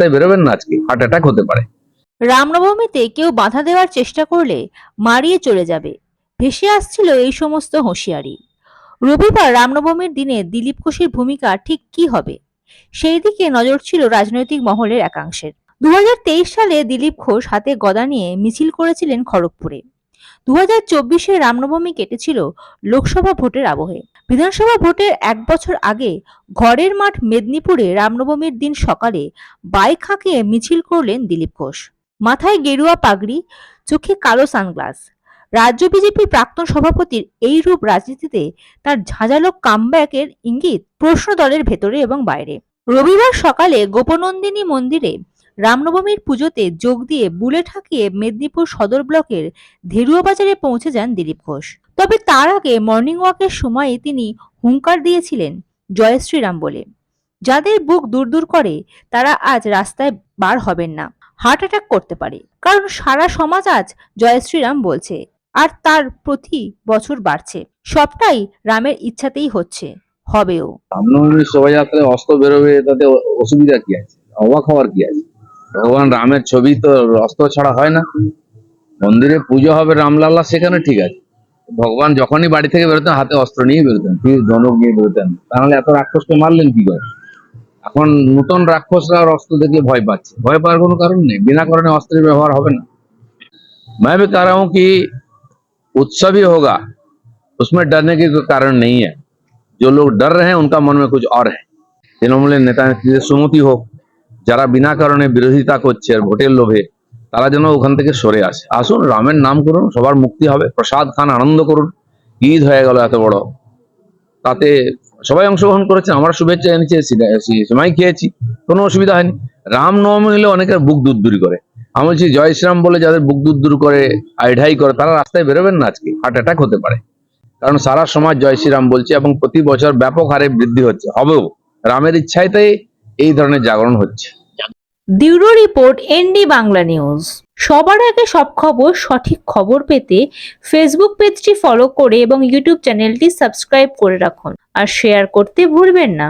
রাস্তায় বেরোবেন না আজকে হার্ট অ্যাটাক হতে পারে। রামনবমীতে কেউ বাধা দেওয়ার চেষ্টা করলে মারিয়ে চলে যাবে, ভেসে আসছিল এই সমস্ত হুঁশিয়ারি। রবিবার রামনবমীর দিনে দিলীপ ঘোষের ভূমিকা ঠিক কি হবে? সেই দিকে নজর ছিল রাজনৈতিক মহলের একাংশের। দু হাজার তেইশ সালে দিলীপ ঘোষ হাতে গদা নিয়ে মিছিল করেছিলেন খড়গপুরে। দু হাজার চব্বিশে রামনবমী কেটেছিল লোকসভা ভোটের আবহে। বিধানসভা ভোটের এক বছর আগে ঘরের মাঠ মেদিনীপুরে রামনবমীর দিন সকালে বাইক হাঁকিয়ে মিছিল করলেন দিলীপ ঘোষ। মাথায় গেরুয়া পাগড়ি, চোখে কালো সানগ্লাস। রাজ্য বিজেপির প্রাক্তন সভাপতির এই রূপ রাজনীতিতে তার ঝাঁঝালো কামব্যাকের ইঙ্গিত প্রশ্ন দলের ভেতরে এবং বাইরে। রবিবার সকালে গোপনন্দিনী মন্দিরে রামনবমীর পুজোতে যোগ দিয়ে বুলেট হাঁকিয়ে মেদিনীপুর সদর ব্লকের ধেরুয়া বাজারে পৌঁছে যান দিলীপ ঘোষ। তবে তার আগে মর্নিং ওয়াকের সময়ে তিনি হুঙ্কার দিয়েছিলেন জয় শ্রীরাম বলে। যাদের বুক দূর দূর করে, তারা আজ রাস্তায় বার হবেন না হার্ট অ্যাটাক করতে পারে। কারণ সারা সমাজ আজ জয় শ্রীরাম বলছে, আর তার প্রতি বছর বাড়ছে। সবটাই রামের ইচ্ছাতেই হচ্ছে, হবেও। শোভাযাত্রায় অস্ত্র বেরোবে, তাতে অসুবিধা কি আছে? অবাক হওয়ার কি আছে? ভগবান রামের ছবি তো অস্ত্র ছাড়া হয় না মন্দিরে পুজো হবে রামলাল্লা সেখানে ঠিক আছে ভগবান যখনই বাড়ি থেকে বেরোতেন হাতে অস্ত্র নিয়ে বেরোতেন তীর ধনুক নিয়ে বেরোতেন তাহলে এত রাক্ষসকে মারলেন কি করে এখন নূতন রাক্ষসরা আর অস্ত্র দেখে ভয় পাচ্ছে ভয় পাওয়ার কোনো কারণ নেই বিনা কারণে অস্ত্রের ব্যবহার হবে না मैं भी कह रहा हूं कि उत्सव ही होगा उसमें डरने की कोई कारण नहीं है जो लोग डर रहे हैं उनका मन में कुछ और है তৃণমূলের নেতা নেত্রীদের সুমতি হোক যারা বিনা কারণে বিরোধিতা করছে আর ভোটের লোভে, তারা যেন ওখান থেকে সরে আসে। আসুন, রামের নাম করুন, সবার মুক্তি হবে। প্রসাদ খান, আনন্দ করুন। ঈদ হয়ে গেল এত বড়। তাতে সবাই অংশগ্রহণ করেছে। আমরা শুভেচ্ছা এনেছি সময় খেয়েছি। কোনো অসুবিধা হয়নি। রামনবমী হলে অনেকের বুক দুধ দূর করে। আমি বলছি, জয় শ্রীরাম বলে যাদের বুক দুধ দূর করে, আইঢাই করে, তারা রাস্তায় বেরোবেন না আজকে। হার্ট অ্যাটাক হতে পারে। কারণ সারা সমাজ জয় শ্রীরাম বলছে এবং প্রতি বছর ব্যাপক হারে বৃদ্ধি হচ্ছে। হবেও। রামের ইচ্ছাইতেই এই ধরনের জাগরণ হচ্ছে। Bureau report ND Bangla news. সবার আগে সব খবর, সঠিক খবর পেতে ফেসবুক পেজটি ফলো করে এবং ইউটিউব চ্যানেলটি সাবস্ক্রাইব করে রাখুন। আর শেয়ার করতে ভুলবেন না।